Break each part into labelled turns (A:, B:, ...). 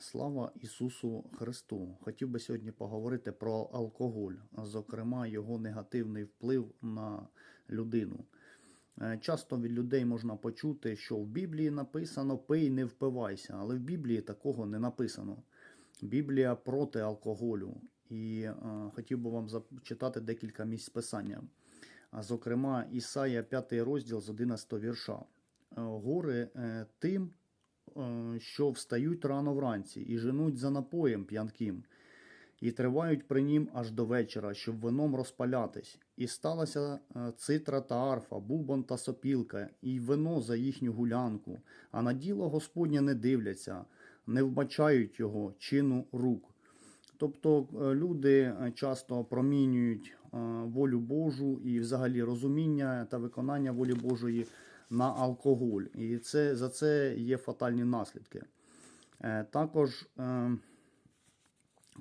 A: Слава Ісусу Христу! Хотів би сьогодні поговорити про алкоголь, зокрема його негативний вплив на людину. Е, Часто від людей можна почути, що в Біблії написано пий, не впивайся, але в Біблії такого не написано. Біблія проти алкоголю. І е, хотів би вам зачитати декілька місць писання. А, Зокрема, Ісая 5 розділ з 11 вірша. Е, Горе тим, що встають рано вранці і женуть за напоєм п'янким, і тривають при нім аж до вечора, щоб вином розпалятись. І сталася е, цитра та арфа, бубон та сопілка, і вино за їхню гулянку, а на діло Господнє не дивляться, не вбачають його чину рук. Тобто е, люди е, часто промінюють е, волю Божу і взагалі розуміння та виконання волі Божої на алкоголь. І це, за це є фатальні наслідки. Е, Також е,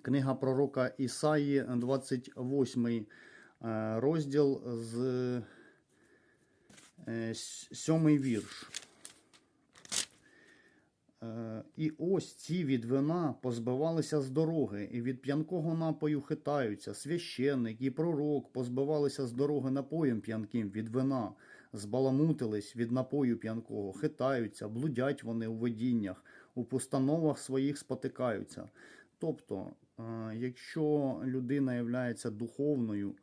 A: книга пророка Ісаї, 28 е, розділ з 7 вірш. Е, І ось ці від вина позбивалися з дороги, і від п'янкого напою хитаються. Священник і пророк позбивалися з дороги напоєм п'янким від вина, збаламутились від напою п'янкого, хитаються, блудять вони у видіннях, у постановах своїх спотикаються. Тобто, е, якщо людина є духовною,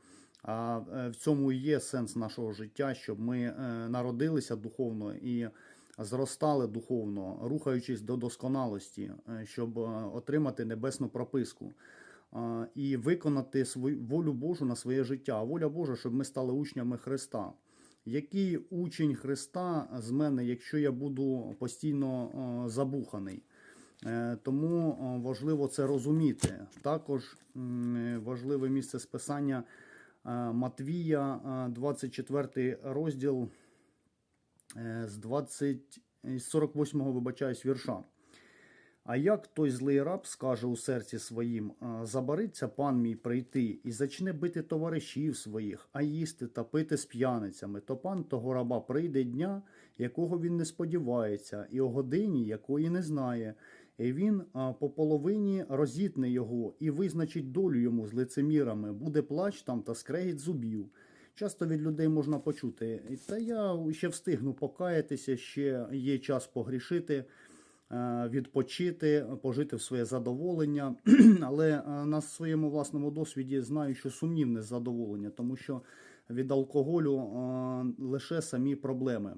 A: а е, в цьому є сенс нашого життя, щоб ми народилися духовно і зростали духовно, рухаючись до досконалості, е, щоб е, отримати небесну прописку е, і виконати свою волю Божу на своє життя. Воля Божа, щоб ми стали учнями Христа. Який учень Христа з мене, якщо я буду постійно забуханий? Тому важливо це розуміти. Також важливе місце списання Матвія, е, 24 розділ з 20, з 48 вибачаюсь, вірша. А як той злий раб скаже у серці своїм, забариться пан мій прийти і зачне бити товаришів своїх, а їсти та пити з п'яницями, то пан того раба прийде дня, якого він не сподівається, і о годині, якої не знає. І він по половині розітне його і визначить долю йому з лицемірами, буде плач там та скрегіт зубів. Часто від людей можна почути, та я ще встигну покаятися, ще є час погрішити, е, відпочити, пожити в своє задоволення. Але е, на своєму власному досвіді знаю, що сумнівне задоволення, тому що від алкоголю е, лише самі проблеми.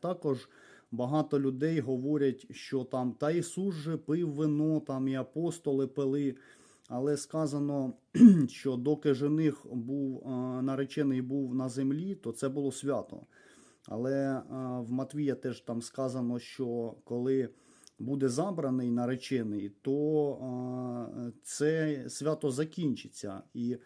A: Також багато людей говорять, що там та Ісус же пив вино, там і апостоли пили. Але сказано, що доки жених був е, наречений був на землі, то це було свято. Але е, в Матвія теж там сказано, що коли буде забраний наречений, то е, це свято закінчиться. І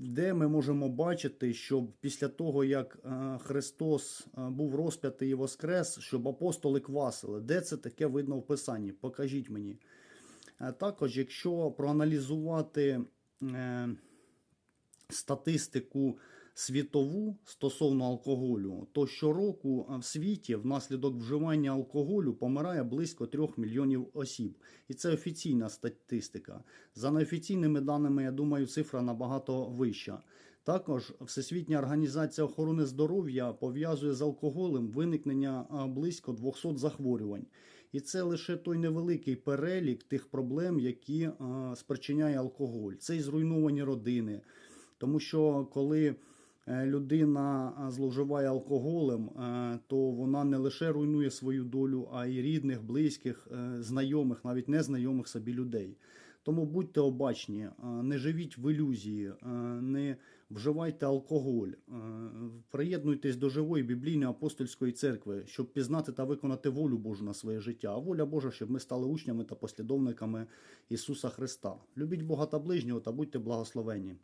A: де ми можемо бачити, що після того, як Христос був розп'ятий і воскрес, щоб апостоли квасили, де це таке видно в Писанні? Покажіть мені. Е, Також, якщо проаналізувати е, статистику світову стосовно алкоголю, то щороку в світі внаслідок вживання алкоголю помирає близько 3 мільйонів осіб. І це офіційна статистика. За неофіційними даними, я думаю, цифра набагато вища. Також Всесвітня організація охорони здоров'я пов'язує з алкоголем виникнення близько 200 захворювань. І це лише той невеликий перелік тих проблем, які а, спричиняє алкоголь. Це і зруйновані родини. Тому що коли е, людина зловживає алкоголем, е, то вона не лише руйнує свою долю, а й рідних, близьких, е, знайомих, навіть незнайомих собі людей. Тому будьте обачні, е, не живіть в ілюзії, е, не вживайте алкоголь, е, приєднуйтесь до живої біблійної апостольської церкви, щоб пізнати та виконати волю Божу на своє життя. А воля Божа, щоб ми стали учнями та послідовниками Ісуса Христа. Любіть Бога та ближнього та будьте благословені.